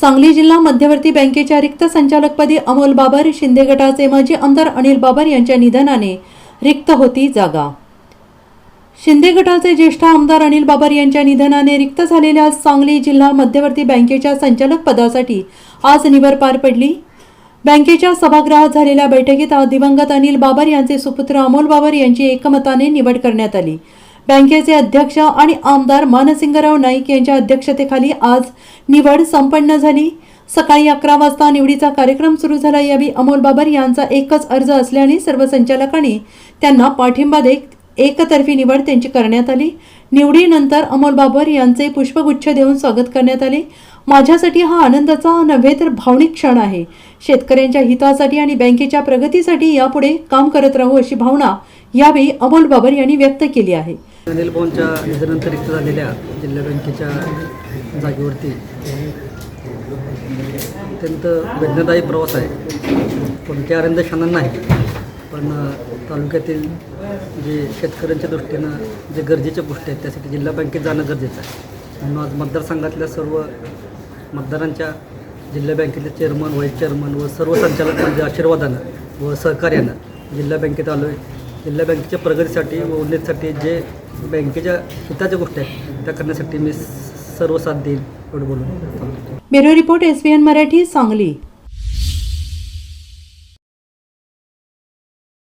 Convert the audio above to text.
सांगली जिल्हा मध्यवर्ती बँकेच्या रिक्त संचालकपदी अमोल बाबर शिंदे गटाचे माजी आमदार अनिल बाबर यांच्या निधनाने रिक्त होती जागा. शिंदे गटाचे ज्येष्ठ आमदार अनिल बाबर यांच्या निधनाने रिक्त झालेल्या सांगली जिल्हा मध्यवर्ती बँकेच्या संचालक पदासाठी आज निवड पार पडली. बँकेच्या सभागृहात झालेल्या बैठकीत दिवंगत अनिल बाबर यांचे सुपुत्र अमोल बाबर यांची एकमताने निवड करण्यात आली. बँकेचे अध्यक्ष आणि आमदार मानसिंगराव नाईक यांच्या अध्यक्षतेखाली आज निवड संपन्न झाली. सकाळी अकरा वाजता निवडीचा कार्यक्रम सुरू झाला. यावेळी अमोल बाबर यांचा एकच अर्ज असल्याने सर्व संचालकांनी त्यांना पाठिंबा देत एकतर्फी निवड त्यांची करण्यात आली. निवडीनंतर अमोल बाबर यांचे पुष्पगुच्छ देऊन स्वागत करण्यात आले. माझ्यासाठी हा आनंदाचा नव्हे तर भावनिक क्षण आहे. शेतकऱ्यांच्या हितासाठी आणि बँकेच्या प्रगतीसाठी यापुढे काम करत राहू अशी भावना यावेळी अमोल बाबर यांनी व्यक्त केली आहे. अनिल पवनच्या निधनानंतर रिक्त झालेल्या जिल्हा बँकेच्या जागेवरती अत्यंत वेदनादायी प्रवास आहे. कोणत्या आनंद क्षणांना नाही पण तालुक्यातील जे शेतकऱ्यांच्या दृष्टीनं जे गरजेच्या गोष्टी आहेत त्यासाठी जिल्हा बँकेत जाणं गरजेचं आहे. म्हणून आज मतदारसंघातल्या सर्व मतदारांच्या जिल्हा बँकेचे चेअरमन व्हाईस चेअरमन व सर्व संचालकांच्या आशीर्वादानं व सहकार्यानं जिल्हा बँकेत आलो आहे जिल्हा बँकेच्या प्रगतीसाठी व उन्नतीसाठी जे बँकेच्या हिताच्या गोष्टी आहेत त्या करण्यासाठी मी सर्व साथ देईल एवढं बोलून. Bureau report S Marathi Sangli.